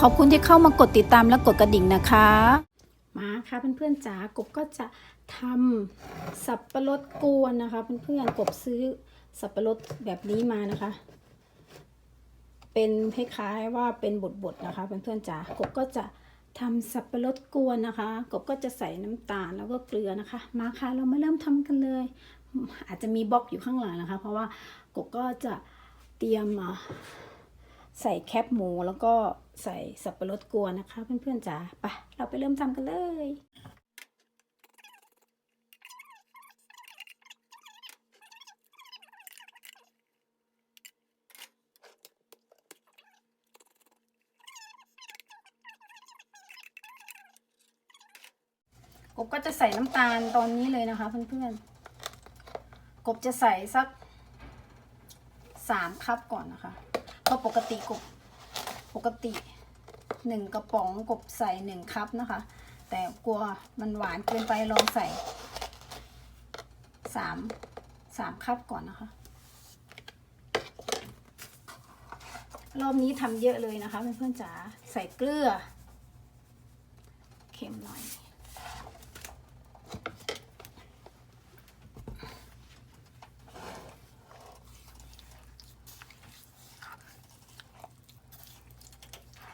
ขอบคุณที่เข้ามากดติดตามและกดกระดิ่งนะคะ มาค่ะเพื่อนๆจ๋ากบก็จะทำสับปะรดกวนนะคะ เพื่อนๆกบซื้อสับปะรดแบบนี้มานะคะ เป็นคล้ายๆว่าเป็นบทๆนะคะ เพื่อนๆจ๋ากบก็จะทำสับปะรดกวนนะคะ กบก็จะใส่น้ำตาลแล้วก็เกลือนะคะ มาค่ะเรามาเริ่มทำกันเลย อาจจะมีบล็อกอยู่ข้างหลังนะคะ เพราะว่ากบก็จะเตรียม ใส่แคบหมูแล้วก็ใส่สับปะรดกวนนะคะเพื่อนๆจ๋าไปเราไปเริ่มทำกันเลยกบก็จะใส่น้ำตาลตอนนี้เลยนะคะเพื่อนๆ กบจะใส่สักสามคัพก่อนนะคะ เพราะปกติกบปกติหนึ่งกระป๋องกบใส่หนึ่งคัพนะคะ แต่กลัวมันหวานเกินไปลองใส่สามสามคัพก่อนนะคะ รอบนี้ทำเยอะเลยนะคะเพื่อนๆจ๋าใส่เกลือ เค็มหน่อย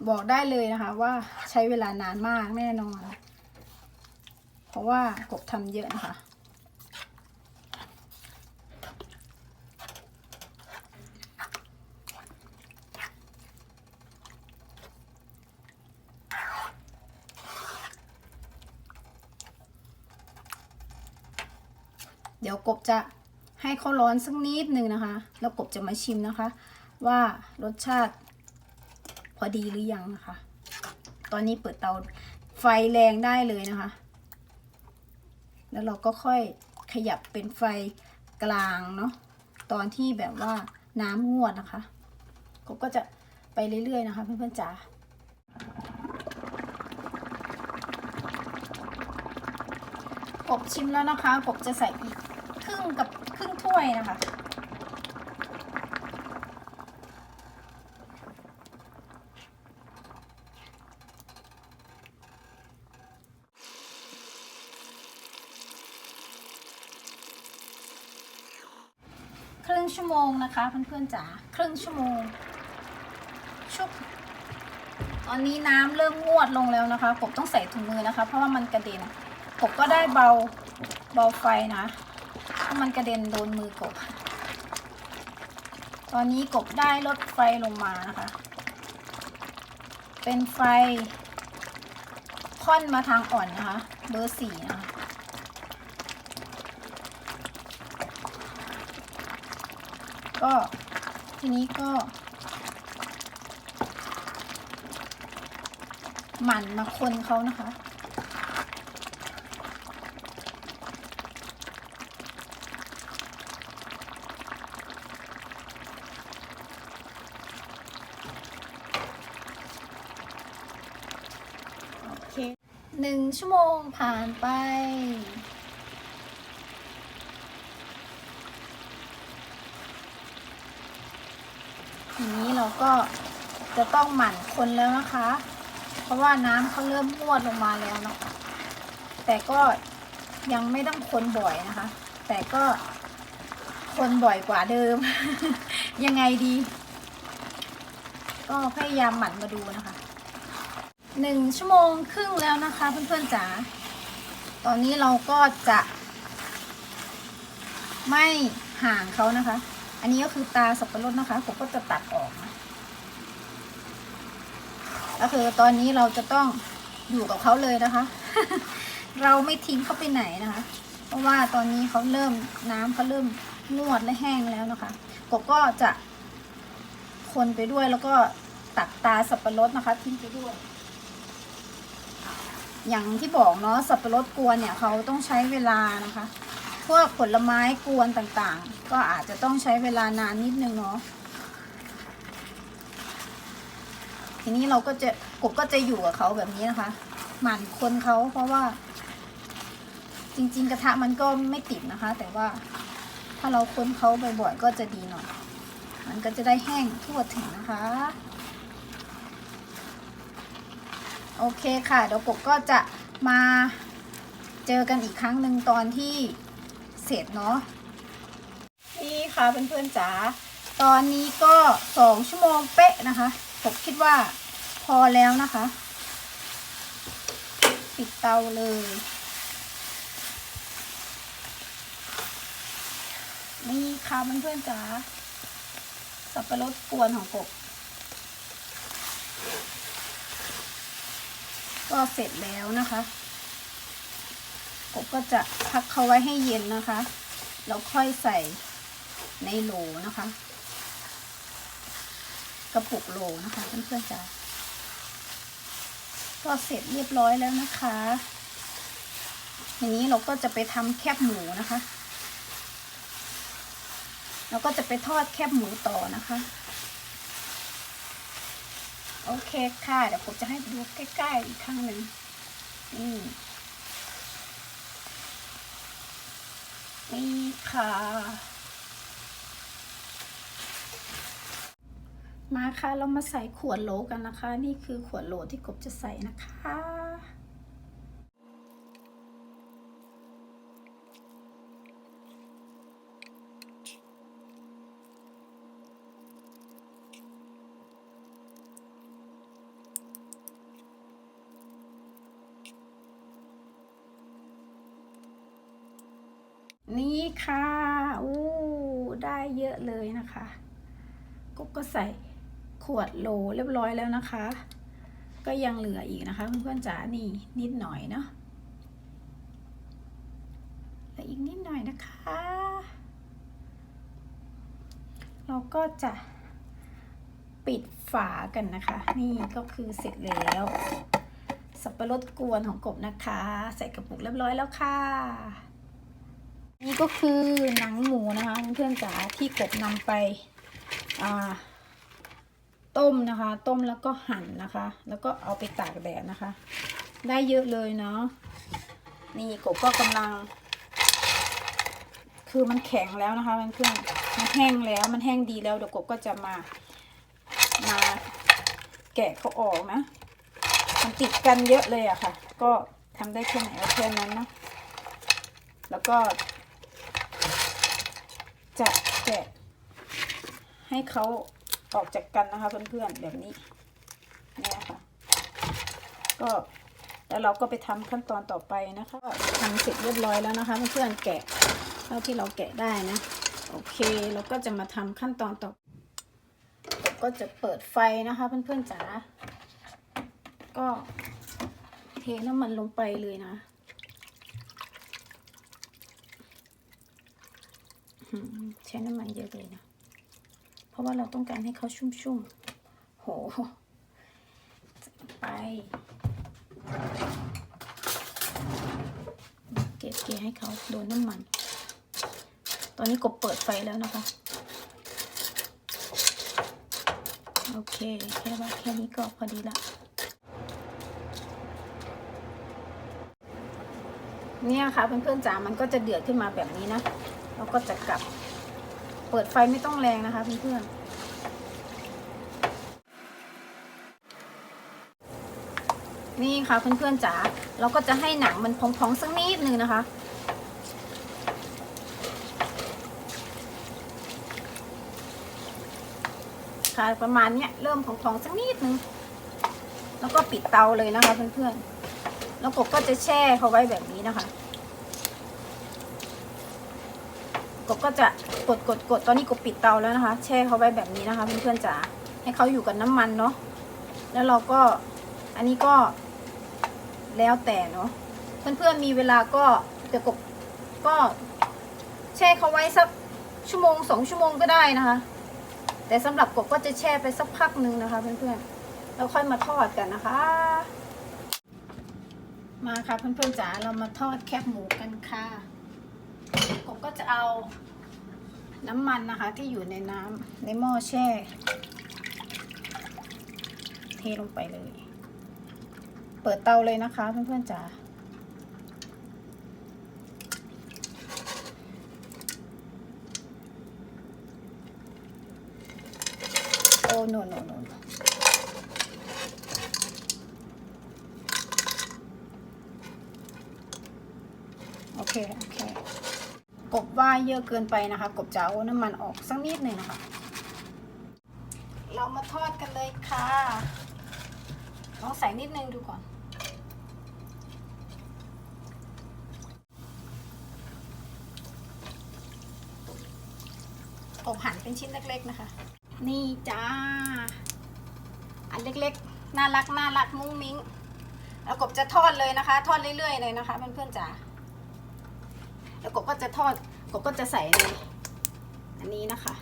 บอกได้เลยนะคะว่าใช้เวลานานมากแน่นอน เพราะว่ากบทำเยอะนะคะ เดี๋ยวกบจะให้เขาร้อนสักนิดนึงนะคะ แล้วกบจะมาชิมนะคะ ว่ารสชาติ พอดีหรือยังนะคะ ตอนนี้เปิดเตาไฟแรงได้เลยนะคะ แล้วเราก็ค่อยขยับเป็นไฟกลางเนาะ ตอนที่แบบว่าน้ำงวดนะคะกบก็จะไปเรื่อยๆนะคะ เพื่อนๆจ๋ากบชิมแล้วนะคะกบจะใส่อีกครึ่งกับครึ่งถ้วยนะคะ ชั่วโมงนะคะเพื่อนๆจ๋าครึ่งชั่วโมงชุบตอนนี้น้ำเริ่มงวดลงแล้วนะคะกบต้องใส่ถุงมือนะคะ เพราะว่ามันกระเด็นกบก็ได้เบาเบาไฟนะถ้ามันกระเด็นโดนมือกบ ตอนนี้กบได้ลดไฟลงมานะคะ เป็นไฟค่อนมาทางอ่อนนะคะ เบอร์สี่นะคะ ก็ทีนี้ก็หมั่นมาคนเขานะคะ โอเคหนึ่งชั่วโมงผ่านไป ทีนี้เรา ก็จะต้องหมั่นคนแล้วนะคะ เพราะว่าน้ำเขาเริ่มงวดลงมาแล้วเนาะแต่ก็ยังไม่ต้องคนบ่อยนะคะ แต่ก็คนบ่อยกว่าเดิม ยังไงดี ก็พยายามหมั่นมาดูนะคะหนึ่งชั่วโมงครึ่งแล้วนะคะ เพื่อนๆจ๋าตอนนี้เราก็จะ ไม่ห่างเขานะคะ อันนี้ก็คือตาสับปะรดนะคะ ผมก็จะตัดออกนะ ก็คือตอนนี้เราจะต้องอยู่กับเขาเลยนะคะ เราไม่ทิ้งเขาไปไหนนะคะ เพราะว่าตอนนี้เขาเริ่มน้ำเขาเริ่มนวดและแห้งแล้วนะคะกบก็จะคนไปด้วยแล้วก็ตักตาสับปะรดนะคะทิ้งไปด้วย อย่างที่บอกเนาะสับปะรดกวนเนี่ยเขาต้องใช้เวลานะคะ พวกผลไม้กวนต่างๆ ก็อาจจะต้องใช้เวลานานนิดนึงเนาะ ทีนี้เราก็จะกบก็จะอยู่กับเขาแบบนี้นะคะ หมั่นคนเขาเพราะว่า จริง ๆ กระทะมันก็ไม่ติดนะคะ แต่ว่าถ้าเราคนเขาบ่อยๆก็จะดีหน่อย มันก็จะได้แห้งทั่วถึงนะคะ โอเคค่ะเดี๋ยวกบก็จะมาเจอกันอีกครั้งหนึ่งตอนที่เสร็จเนาะนี่ค่ะเพื่อนๆจ๋าตอนนี้ก็สองชั่วโมงเป๊ะนะคะ กบคิดว่าพอแล้วนะคะ ปิดเตาเลย นี่ค่ะเพื่อนๆจ๋าสับปะรดกวนของกบก็เสร็จแล้วนะคะกบก็จะพักเขาไว้ให้เย็นนะคะ แล้วค่อยใส่ในโหลนะคะ กระปุกโหลนะคะเพื่อนๆจ๋าก็เสร็จเรียบร้อยแล้วนะคะทีนี้เราก็จะไปทำแคบหมูนะคะ เราก็จะไปทอดแคบหมูต่อนะคะ โอเคค่ะ เดี๋ยวผมจะให้ดูใกล้ๆอีกครั้งหนึ่งนี่นี่ค่ะ มาค่ะเรามาใส่ขวดโหลกันนะคะ นี่คือขวดโหลที่กบจะใส่นะคะนี่ค่ะ อู้ ได้เยอะเลยนะคะกบก็ใส่ วดโหลเรียบร้อยแล้วนะคะ ก็ยังเหลืออีกนะคะเพื่อนๆจ๋านี่นิดหน่อยเนาะเหลืออีกนิดหน่อยนะคะ เราก็จะปิดฝากันนะคะ นี่ก็คือเสร็จแล้ว สับปะรดกวนของกบนะคะ ใส่กระปุกเรียบร้อยแล้วค่ะ นี่ก็คือหนังหมูนะคะเพื่อนๆจ๋าที่กบนำไปอ่า ต้มนะคะ ต้มแล้วก็หั่นนะคะ แล้วก็เอาไปตากแดดนะคะ ได้เยอะเลยเนาะนี่กบก็กำลัง คือมันแข็งแล้วนะคะมันเพื่อนมันแห้งแล้วมันแห้งดีแล้วเดี๋ยวกบก็จะมามาแกะเขาออกนะมันติดกันเยอะเลยอะค่ะ ก็ทำได้แค่ไหนแค่นั้นนะแล้วก็ จะแกะให้เขา ออกจากกันนะคะเพื่อนๆแบบนี้เนี่ยค่ะ ก็แล้วเราก็ไปทำขั้นตอนต่อไปนะคะทำเสร็จเรียบร้อยแล้วนะคะเพื่อนๆแกะเท่าที่เราแกะได้นะ โอเคเราก็จะมาทำขั้นตอนต่อ ก็จะเปิดไฟนะคะเพื่อนๆจ๋าก็เทน้ำมันลงไปเลยนะใช้น้ำมันเยอะเลยนะ ราะว่าเราต้องการให้เขาชุ่มๆ โห ไป เก็บเกลี่ยให้เขาโดนน้ำมัน ตอนนี้กบเปิดไฟแล้วนะคะ โอเค แค่ว่าแค่นี้ก็พอดีละ เนี่ยค่ะเพื่อนๆจ๋า มันก็จะเดือดขึ้นมาแบบนี้นะ เราก็จะกลับเปิดไฟไม่ต้องแรงนะคะเพื่อนๆ นี่ค่ะเพื่อนๆจ๋าเราก็จะให้หนังมันพองๆสักนิดนึงนะคะ ค่ะประมาณเนี้ยเริ่มพองๆสักนิดนึง แล้วก็ปิดเตาเลยนะคะเพื่อนๆ แล้วกบก็จะแช่เขาไว้แบบนี้นะคะกบก็จะกดกดกดตอนนี้กบปิดเตาแล้วนะคะ แช่เขาไว้แบบนี้นะคะเพื่อนๆจ๋าให้เขาอยู่กับน้ำมันเนาะแล้วเราก็อันนี้ก็ แล้วแต่เนาะเพื่อนๆมีเวลาก็เดี๋ยวกบก็แช่เขาไว้สักชั่วโมงสองชั่วโมงก็ได้นะคะ แต่สำหรับกบก็จะแช่ไปสักพักนึงนะคะเพื่อนๆแล้วค่อยมาทอดกันนะคะ มาค่ะเพื่อนๆจ๋าเรามาทอดแคบหมูกันค่ะผมก็จะเอาน้ำมันนะคะที่อยู่ในน้ำในหม้อแช่ เทลงไปเลย เปิดเตาเลยนะคะเพื่อนๆจ๋าโอ้โนโนโนโอเค โอเค กบว่าเยอะเกินไปนะคะ กบจะเอาน้ำมันออกสักนิดหนึ่งนะคะ เรามาทอดกันเลยค่ะ ลองใส่นิดนึงดูก่อนกบหั่นเป็นชิ้นเล็ก ๆนะคะ นี่จ้า อันเล็กๆ น่ารักน่ารักมุ้งมิ้ง แล้วกบจะทอดเลยนะคะ ทอดเรื่อยๆเลยนะคะเพื่อนๆจ๋า แล้วกบก็จะทอด กบก็จะใส่ในอันนี้นะคะ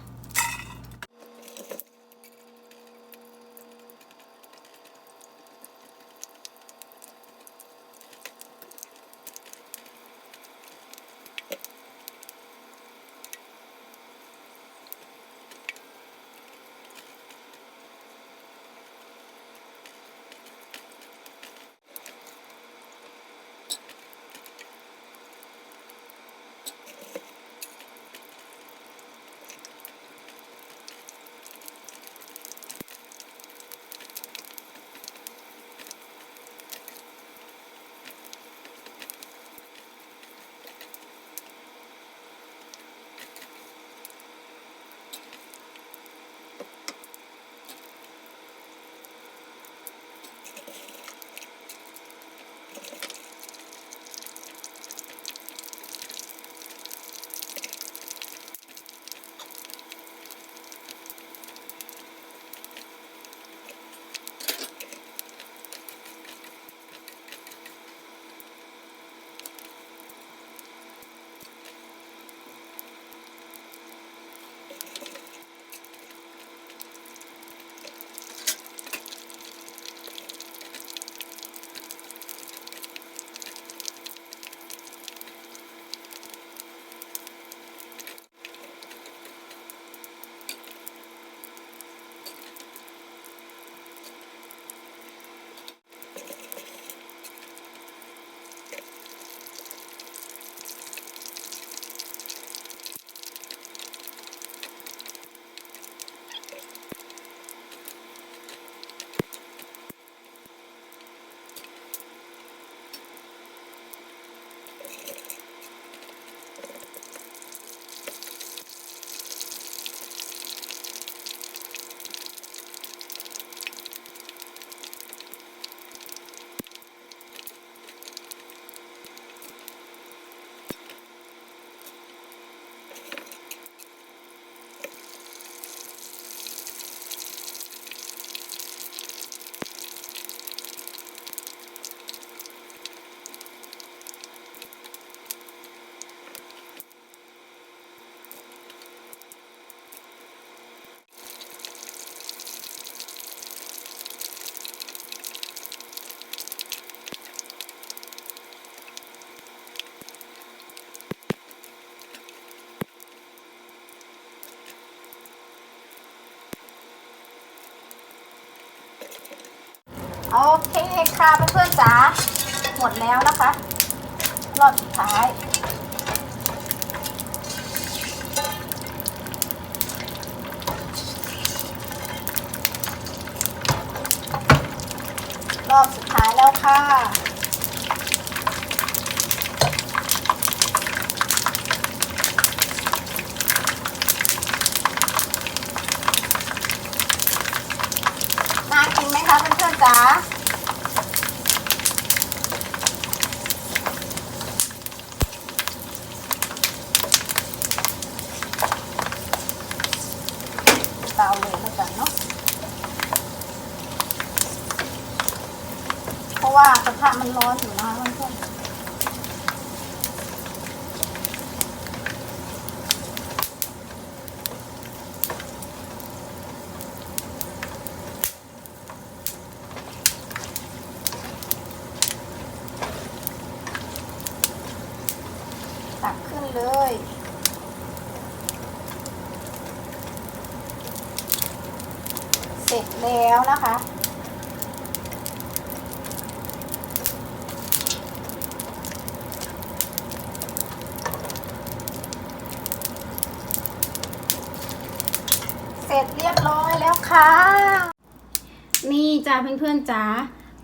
โอเคค่ะเพื่อนๆจ๋าหมดแล้วนะคะ รอบสุดท้าย รอบสุดท้ายแล้วค่ะ น่ากินไหมคะเพื่อนๆจ๋า เตาเลยแล้วกันเนาะ เพราะ ว่ากระทะมันร้อนอยู่นะคะเพื่อนตักขึ้นเลยเสร็จแล้วนะคะ เสร็จเรียบร้อยแล้วค่ะ นี่ จ้าเพื่อนๆจ๋า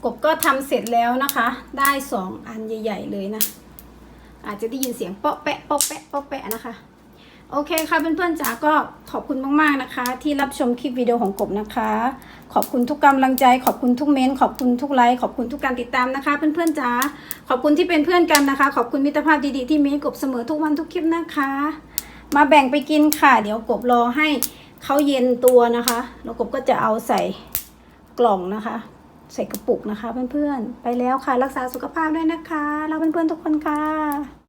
กบก็ทำเสร็จแล้วนะคะ ได้สองอันใหญ่ๆเลยนะ อาจจะได้ยินเสียงเปาะแปะเปาะแปะเปาะแปะนะคะ โอเคค่ะเพื่อนๆจ๋าก็ขอบคุณมากๆนะคะ ที่รับชมคลิปวิดีโอของกบนะคะ ขอบคุณทุกกำลังใจขอบคุณทุกเมนต์ขอบคุณทุกไลค์ขอบคุณทุกการติดตามนะคะ เพื่อนๆจ๋าขอบคุณที่เป็นเพื่อนกันนะคะ ขอบคุณมิตรภาพดีๆที่มีให้กบเสมอทุกวันทุกคลิปนะคะ มาแบ่งไปกินค่ะ เดี๋ยวกบรอให้เขาเย็นตัวนะคะ แล้วกบก็จะเอาใส่ กล่องนะคะ ใส่กระปุกนะคะเพื่อนๆ ไปแล้วค่ะ รักษาสุขภาพด้วยนะคะ เราเพื่อนๆทุกคนค่ะ